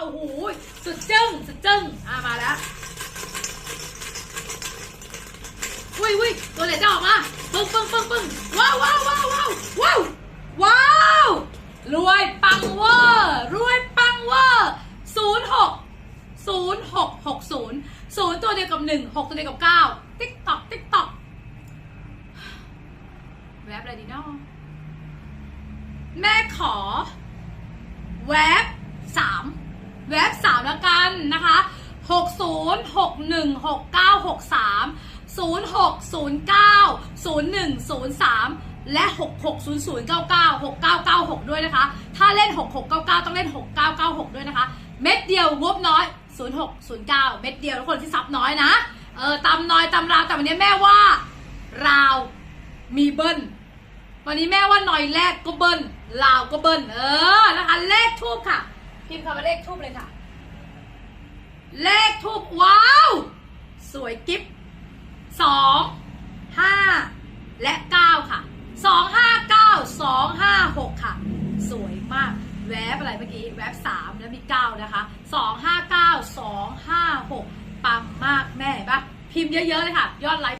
โอ้โหสุดจึ้งสุดจึ้งอะมาแล้วอุ้ยอุ้ยตัวไหนจะออกมาปึ้งปึ้งปึ้งปึ้งว้าวว้าวว้าวว้าวว้าวว้าวรวยปังเวอร์รวยปังเวอร์ศูนย์หกศูนย์หกหกศูนย์ศูนย์ตัวเดียวกับหนึ่งหกตัวเดียวกับเก้าติ๊กตอกติ๊กตอกแวบอะไรดีเนาะแม่ขอ หกหนึ่งหกเก้าหกสามศูนย์หกศูนย์เก้าศูนย์หนึ่งศูนย์สามและ 660099 6996 ด้วยนะคะ ถ้าเล่น 6699 ต้องเล่น 6996 ด้วยนะคะ เม็ดเดียวงบน้อย 0609 เม็ดเดียวทุกคนที่ซับน้อยนะ เออตำน้อยตำราวแต่วันนี้แม่ว่า ราวมีเบิ้ล วันนี้แม่ว่าหน่อยแรกก็เบิ้ลราวก็เบิ้ล เออ นะคะ เลขทูบค่ะ พิมพ์คำว่าเลขทูบเลยค่ะ เลข ทูบว้าว สวยกิฟสองห้าและเก้าค่ะสองห้าเก้าสองห้าหกค่ะ สวยมากแวบอะไรเมื่อกี้แวบสามแล้วมีเก้านะคะสองห้าเก้าสองห้าหกปังมากแม่ปะพิมพ์เยอะๆเลยค่ะ ยอดไลค์